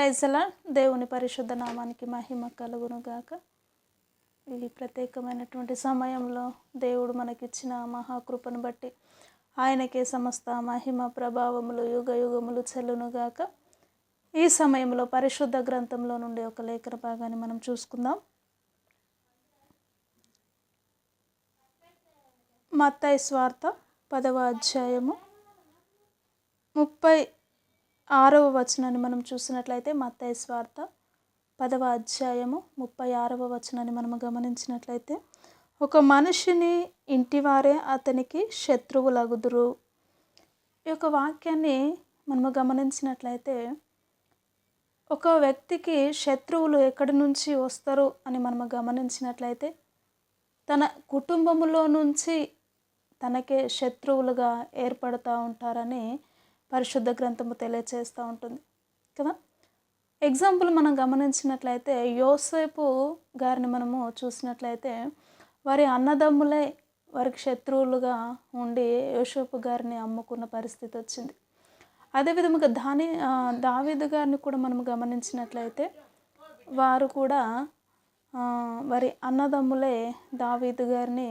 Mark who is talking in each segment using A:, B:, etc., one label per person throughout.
A: ప్రైజలా దేవుని పరిశుద్ధ నామానికి మహిమ కలుగును గాక ఈ ప్రత్యేకమైనటువంటి సమయంలో దేవుడు మనకిచ్చిన మహాకృపను బట్టి ఆయనకే సమస్త మహిమ ప్రభావములు యుగ యుగములు చెల్లును గాక ఈ సమయంలో పరిశుద్ధ గ్రంథంలో నుండి ఒక లేఖన భాగాన్ని మనం చూసుకుందాం. మత్తాయి స్వార్థ పదవ అధ్యాయము ముప్పై ఆరవ వచనాన్ని మనం చూసినట్లయితే మత్తయి స్వార్థ పదవ అధ్యాయము ముప్పై ఆరవ వచనాన్ని మనం గమనించినట్లయితే ఒక మనిషిని ఇంటివారే అతనికి శత్రువులగుదురు. ఈ యొక్క వాక్యాన్ని మనము గమనించినట్లయితే ఒక వ్యక్తికి శత్రువులు ఎక్కడి నుంచి వస్తారు అని మనము గమనించినట్లయితే తన కుటుంబములో నుంచి తనకే శత్రువులుగా ఏర్పడుతూ ఉంటారని పరిశుద్ధ గ్రంథము తెలియచేస్తూ ఉంటుంది కదా? ఎగ్జాంపుల్ మనం గమనించినట్లయితే యోసేపు గారిని మనము చూసినట్లయితే వారి అన్నదమ్ములే వారికి శత్రువులుగా ఉండి యోసేపు గారిని అమ్ముకున్న పరిస్థితి వచ్చింది. అదేవిధముగా దాని దావీదు గారిని కూడా మనం గమనించినట్లయితే వారు కూడా వారి అన్నదమ్ములే దావీదు గారిని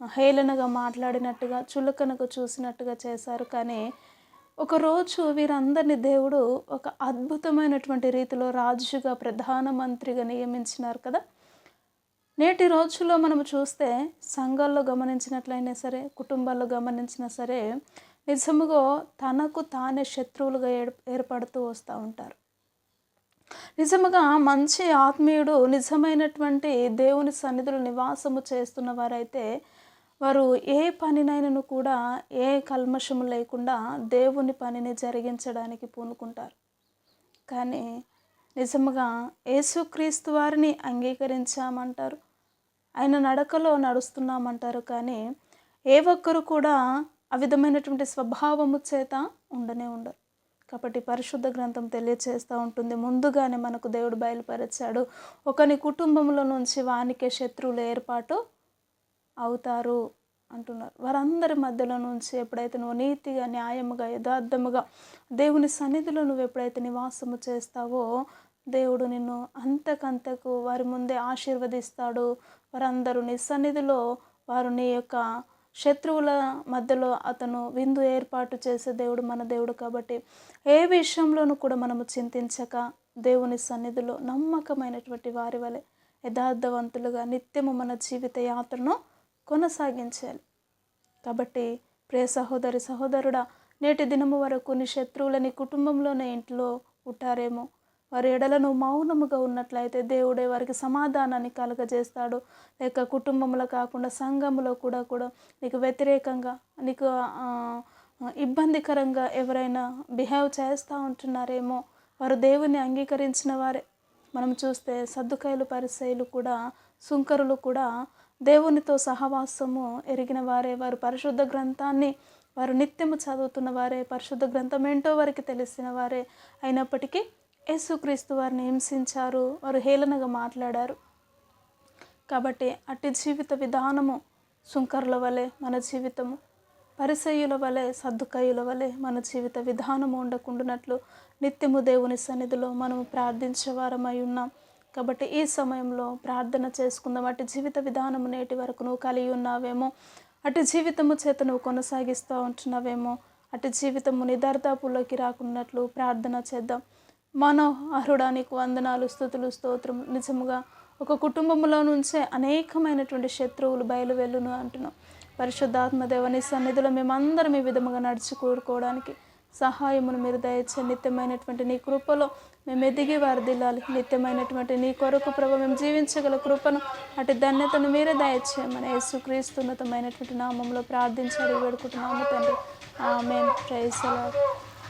A: హేళనగా మాట్లాడినట్టుగా చులకనగా చూసినట్టుగా చేశారు. కానీ ఒకరోజు వీరందరినీ దేవుడు ఒక అద్భుతమైనటువంటి రీతిలో రాజుగా ప్రధానమంత్రిగా నియమించినారు కదా. నేటి రోజుల్లో మనం చూస్తే సంఘాల్లో గమనించినట్లయినా సరే కుటుంబాల్లో గమనించినా సరే నిజముగా తనకు తానే శత్రువులుగా ఏర్పడుతూ వస్తూ ఉంటారు. నిజముగా మంచి ఆత్మీయుడు నిజమైనటువంటి దేవుని సన్నిధులు నివాసము చేస్తున్న వారైతే వారు ఏ పనినైనను కూడా ఏ కల్మషము లేకుండా దేవుని పనిని జరిగించడానికి పూనుకుంటారు. కానీ నిజముగా యేసుక్రీస్తు వారిని అంగీకరించామంటారు. ఆయన నడకలో నడుస్తున్నామంటారు. కానీ ఏ ఒక్కరు కూడా ఆ విధమైనటువంటి స్వభావము చేత ఉండనే ఉండరు. కాబట్టి పరిశుద్ధ గ్రంథం తెలియచేస్తూ ఉంటుంది. ముందుగానే మనకు దేవుడు బయలుపరిచాడు. ఒకని కుటుంబంలో నుంచి వానికే శత్రువులు ఏర్పాటు అవుతారు అంటున్నారు. వారందరి మధ్యలో నుంచి ఎప్పుడైతే నువ్వు నీతిగా న్యాయముగా యథార్థముగా దేవుని సన్నిధిలో నువ్వు ఎప్పుడైతే నివాసము చేస్తావో దేవుడు నిన్ను అంతకంతకు వారి ముందే ఆశీర్వదిస్తాడు. వారందరూ నీ సన్నిధిలో వారు నీ యొక్క శత్రువుల మధ్యలో అతను విందు ఏర్పాటు చేసే దేవుడు మన దేవుడు కాబట్టి ఏ విషయంలోనూ కూడా మనము చింతించక దేవుని సన్నిధిలో నమ్మకమైనటువంటి వారి వలె యథార్థవంతులుగా నిత్యము మన జీవిత యాత్రను కొనసాగించాలి. కాబట్టి ప్రియ సహోదరి సహోదరుడా నేటి దినము వరకు నీ శత్రువులని కుటుంబంలోనే ఇంట్లో ఉంటారేమో. వారి ఎడలను మౌనముగా ఉన్నట్లయితే దేవుడే వారికి సమాధానాన్ని కలగజేస్తాడు. లేక కుటుంబంలో కాకుండా సంఘంలో కూడా కూడా నీకు వ్యతిరేకంగా నీకు ఇబ్బందికరంగా ఎవరైనా బిహేవ్ చేస్తూ ఉంటున్నారేమో. వారు దేవుని అంగీకరించిన వారే. మనం చూస్తే సర్దుకాయలు పరిశైలు కూడా సుంకరులు కూడా దేవునితో సహవాసము ఎరిగిన వారే వారు పరిశుద్ధ గ్రంథాన్ని వారు నిత్యము చదువుతున్న వారే పరిశుద్ధ గ్రంథం ఏంటో వారికి తెలిసిన వారే అయినప్పటికీ యేసుక్రీస్తు వారిని హింసించారు వారు హేళనగా మాట్లాడారు. కాబట్టి అట్టి జీవిత విధానము సుంకర్ల వలె మన జీవితము పరిసయ్యుల వలె సర్దుకయ్యుల వలె మన జీవిత విధానము ఉండకుండానట్లు నిత్యము దేవుని సన్నిధిలో మనము ప్రార్థించేవారమై ఉన్నాం. కాబట్టి ఈ సమయంలో ప్రార్థన చేసుకుందాం. అటు జీవిత విధానము నేటి వరకు నువ్వు కలిగి ఉన్నావేమో అటు జీవితము చేత నువ్వు కొనసాగిస్తూ ఉంటున్నావేమో అటు జీవితము నిదార్థాపుల్లోకి రాకున్నట్లు ప్రార్థన చేద్దాం. మనోహరుడానికి వందనాలు స్థుతులు స్తోత్రం నిజముగా ఒక కుటుంబంలో నుంచే అనేకమైనటువంటి శత్రువులు బయలువెళ్ళును అంటున్నాం. పరిశుద్ధాత్మదేవని సన్నిధిలో మేమందరం ఈ విధముగా నడిచి కూరుకోవడానికి సహాయమును మీరు దయచే నిత్యమైనటువంటి నీ కృపలో మేము ఎదిగి వారదిల్లాలి. నిత్యమైనటువంటి నీ కొరకు ప్రభు మేము జీవించగల కృపను అటు ధన్యతను మీరే దయచేయమని యేసుక్రీస్తున్నతమైనటువంటి నామంలో ప్రార్థించాలి వేడుకుంటున్నాము తండ్రి. ఆమె ప్రైసలా